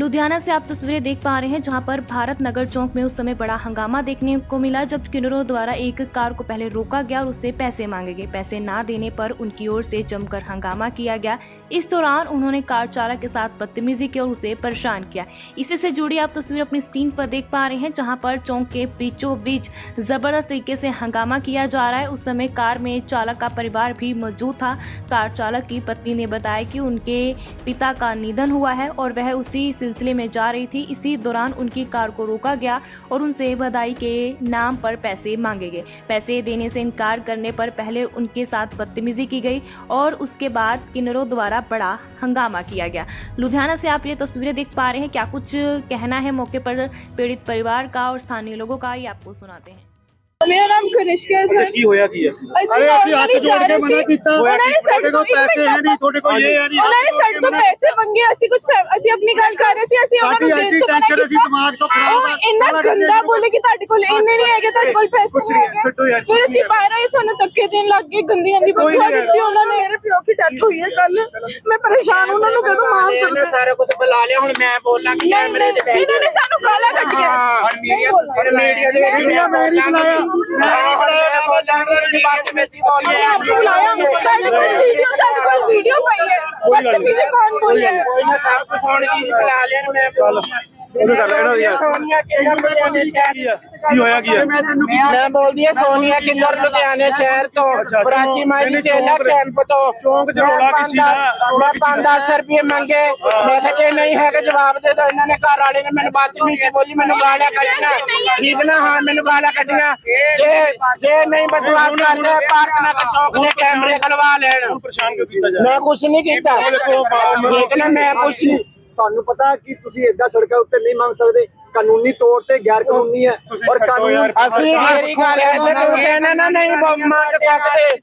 लुधियाना से आप तस्वीरें देख पा रहे हैं, जहाँ पर भारत नगर चौक में उस समय बड़ा हंगामा देखने को मिला, जब किन्नरों द्वारा एक कार को पहले रोका गया और उससे पैसे मांगे गए। पैसे ना देने पर उनकी ओर से जमकर हंगामा किया गया। इस दौरान उन्होंने कार चालक के साथ बदतमीजी की और उसे परेशान किया। इसी से जुड़ी आप तस्वीर अपनी स्क्रीन पर देख पा रहे हैं, जहाँ पर चौक के बीचों बीच ज़बरदस्त तरीके से हंगामा किया जा रहा है। उस समय कार में चालक का परिवार भी मौजूद था। कार चालक की पत्नी ने बताया कि उनके पिता का निधन हुआ है और वह उसी सिलसिले में जा रही थी। इसी दौरान उनकी कार को रोका गया और उनसे बधाई के नाम पर पैसे मांगे गए। पैसे देने से इनकार करने पर पहले उनके साथ बदतमीजी की गई और उसके बाद किन्नरों द्वारा बड़ा हंगामा किया गया। लुधियाना से आप ये तस्वीरें देख पा रहे हैं। क्या कुछ कहना है मौके पर पीड़ित परिवार का और स्थानीय लोगों का? ये आपको सुनाते हैं। ਮੇਰਾ ਨਾਮ ਕਨਿਸ਼ਕਾ ਹੈ ਅੱਛਾ ਸਰ। ਕੀ ਹੋਇਆ ਕੀ ਹੈ? ਅਸੀਂ ਅਰੇ ਅਸੀਂ ਹੱਥ normally ਜੋੜ ਕੇ ਰਹੇ ਮਨਾ ਸੀ। ਕੀਤਾ। ਉਹਨਾਂ ਨੇ ਸਾਡੇ ਕੋਲ ਪੈਸੇ ਹੈ ਨਹੀਂ ਤੁਹਾਡੇ ਕੋਲ ਇਹ ਹੈ ਨਹੀਂ ਉਹਨਾਂ ਨੇ ਸਾਡੇ ਤੋਂ ਪੈਸੇ ਮੰਗੇ ਅਸੀਂ ਕੁਝ ਅਸੀਂ ਆਪਣੀ ਗੱਲ ਕਰ ਰਹੇ ਸੀ ਅਸੀਂ ਉਹਨਾਂ ਸਾਡੀ ਨੂੰ ਦੇਣ ਤੋਂ ਮਨਾ ਟੈਨਸ਼ਨ ਅਸੀਂ ਕੀਤਾ ਦਿਮਾਗ ਤੋਂ ਖਰਾਬ ਉਹ ਆ ਇੰਨਾ ਗੰਦਾ ਬੋਲੇ ਕਿ ਤੁਹਾਡੇ ਕੋਲ ਇੰਨੇ ਨਹੀਂ ਹੈਗੇ ਤੁਹਾਡੇ ਕੋਲ ਪੈਸੇ ਨਹੀਂ ਹੈਗੇ। ਫਿਰ ਅਸੀਂ ਬਾਹਰ ਆਏ ਸਾਨੂੰ ਧੱਕੇ ਦੇਣ ਲੱਗ ਗਏ ਗੰਦੀ ਗੰਦੀ ਕੋਈ ਬਕਵਾ ਦਿੱਤੀ ਉਹਨਾਂ ਨੇ। ਮੇਰੇ ਪਿਓ ਦੀ ਡੈਥ ਹੋਈ ਹੈ ਕੱਲ ਮੈਂ ਪਰੇਸ਼ਾਨ ਉਹਨਾਂ ਨੂੰ ਕਦੋਂ ਮਾਫ ਇਹਨੇ ਸਾਰਾ ਕੁਝ ਬੁਲਾ ਲਿਆ ਹੁਣ ਮੈਂ ਬੋਲਾਂ ਕਿ ਨਹੀਂ ਨਹੀਂ ਇਹਨਾਂ ਨੇ ਸਾਨੂੰ ਗਾਲਾਂ ਕੱਢੀਆਂ ਹੁਣ ਮੀਡੀਆ ਹੁਣ ਮੀਡੀਆ ਦੇ ਵਿੱਚ ਮੀਡੀਆ ਮੈਂ ਨਹੀਂ ਬੁਲਾਇਆ ਮੈਂ ਨਹੀਂ ਬੁਲਾਇਆ ਮੈਂ ਬੋਲਾਂ ਕਿ ਬਾਤ ਮੈਂ ਸੀ ਬੋਲ ਉਹਨੇ ਆਪੇ ਬੁਲਾਇਆ ਸਾਡੇ ਕੋਲ ਵੀਡੀਓ ਸਾਡੇ ਕੋਲ ਵੀਡੀਓ ਪਈ ਹੈ। ਕੋਈ ਗੱਲ ਨਹੀਂ। ਕੋਈ ਨਾ ਸਭ ਕੁਝ ਹੁਣ ਕੀ ਬੁਲਾ ਲਿਆ ਮੈਂ ਬੋਲਾਂ। ਉਹਨੂੰ ਕਰ ਲੈਣਾ ਯਾਰ ਸੋਨੀਆ ਕਿੰਨਰ ਲੁਧਿਆਣੇ ਸ਼ਹਿਰ ਕੀ ਆ। ਕੀ ਹੋਇਆ ਕੀ ਹੈ ਮੈਂ ਤੈਨੂੰ ਮੈਂ ਬੋਲਦੀ ਆ ਸੋਨੀਆ ਕਿੰਨਰ ਲੁਧਿਆਣੇ ਸ਼ਹਿਰ ਤੋਂ ਅੱਛਾ, ਪ੍ਰਾਚੀ ਚੌਂਕ- ਮਾਈ ਇਹਨੇ ਚੇਲਾ ਚੌਂਕ- ਕੈਂਪ ਤੋਂ। ਚੌਂਕ 'ਚ ਰੌਲਾ ਕਿਸੇ ਦਾ, ਰੌਲਾ ਮੈਂ ਕਿਸੇ ਦਾ। 5-10 ਰੁਪਏ ਮੰਗੇ। ਮੈਂ ਕਿਹਾ ਜੇ ਨਹੀਂ ਹੈਗਾ ਜਵਾਬ ਦੇ ਦੋ ਇਹਨਾਂ ਨੇ ਘਰ ਵਾਲੇ ਨੇ ਮੈਨੂੰ ਬਦਤਮੀਜ਼ੀ ਬੋਲੀ ਮੈਨੂੰ ਗਾਲਾਂ ਕੱਢੀਆਂ। ਠੀਕ ਨਾ? ਹਾਂ ਮੈਨੂੰ ਗਾਲਾਂ ਕੱਢੀਆਂ। ਜੇ ਜੇ ਨਹੀਂ ਵਿਸ਼ਵਾਸ ਕਰਦੇ ਪਾਰਕ ਨਾ ਚੌਕ ਦੇ ਕੈਮਰੇ ਖਲਵਾ ਲੈਣ। ਉਹਨੂੰ ਪਰੇਸ਼ਾਨ ਕਿਉਂ ਕੀਤਾ ਮੈਂ ਕੁਛ ਨਹੀਂ ਕੀਤਾ। ਉਹ ਦੇਖੋ, ਮ- ਠੀਕ ਨਾ? ਮੈਂ ਕੁਛ ਨਹੀਂ ਤੁਹਾਨੂੰ ਪਤਾ ਕਿ ਤੁਸੀਂ ਏਦਾਂ ਸੜਕਾਂ ਉੱਤੇ ਨਹੀਂ ਮੰਗ ਸਕਦੇ। ਕਾਨੂੰਨੀ ਤੌਰ ਤੇ ਗੈਰ ਕਾਨੂੰਨੀ ਹੈ। ਔਰ ਕਾਨੂੰਨ। ਅਸੀਂ ਮੇਰੀ ਗੱਲ ਤੂੰ ਕਹਿਣਾ ਨਾ ਨਹੀਂ ਮੰਗ ਸਕਦੇ।